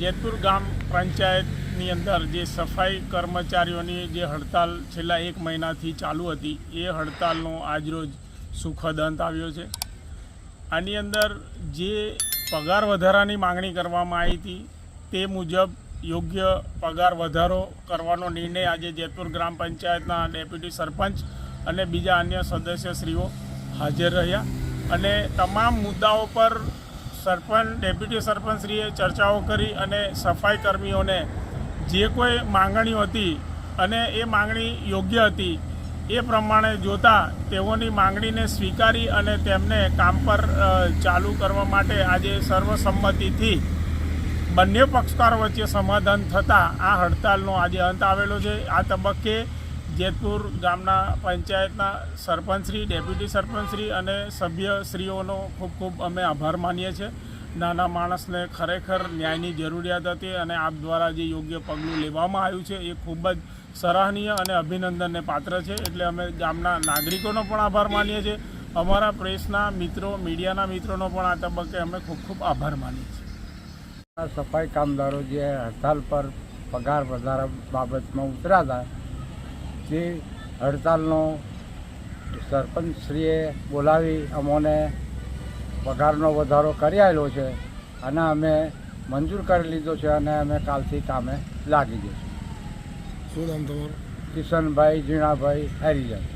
જેતપુર ગામ પંચાયતની અંદર જે સફાઈ કર્મચારીઓની જે હડતાલ છેલ્લા એક મહિનાથી ચાલુ હતી, એ હડતાલનો આજરોજ સુખદ અંત આવ્યો છે. આની અંદર જે પગાર વધારાની માંગણી કરવામાં આવી હતી, તે મુજબ યોગ્ય પગાર વધારો કરવાનો નિર્ણય આજે જેતપુર ગ્રામ પંચાયતના ડેપ્યુટી સરપંચ અને બીજા અન્ય સદસ્યશ્રીઓ હાજર રહ્યા. અને તમામ મુદ્દાઓ પર સરપંચ, ડેપ્યુટી સરપંચશ્રીએ ચર્ચાઓ કરી અને સફાઈ કર્મીઓને જે કોઈ માંગણીઓ હતી અને એ માંગણી યોગ્ય હતી, એ પ્રમાણે જોતા તેઓની માંગણીને સ્વીકારી અને તેમને કામ પર ચાલુ કરવા માટે આજે સર્વસંમતિથી બંને પક્ષકારો વચ્ચે સમાધાન થતાં આ હડતાલનો આજે અંત આવેલો છે. આ તબક્કે જેતપુર ગામના પંચાયતના સરપંચશ્રી ડેપ્યુટી સરપંચશ્રી અને સભ્યશ્રીઓનો ખૂબ ખૂબ અમે આભાર માનીએ છીએ. નાના માણસને ખરેખર ન્યાયની જરૂરિયાત હતી અને આપ દ્વારા જે યોગ્ય પગલું લેવામાં આવ્યું છે એ ખૂબ જ સરાહનીય અને અભિનંદનને પાત્ર છે. એટલે અમે ગામના નાગરિકોનો પણ આભાર માનીએ છીએ. અમારા પ્રેસના મિત્રો, મીડિયાના મિત્રોનો પણ આ તબક્કે અમે ખૂબ ખૂબ આભાર માનીએ છીએ. સફાઈ કામદારો જે હડતાલ પર પગાર વધારા બાબતમાં ઉતર્યા હતા તે હડતાલનો સરપંચશ્રીએ બોલાવી અમોને પગારનો વધારો કરી આવેલો છે અને અમે મંજૂર કરી લીધો છે અને અમે કાલથી કામે લાગી જઈશું. શું નામ તમારું? કિશનભાઈ ઝીણાભાઈ હરિજન.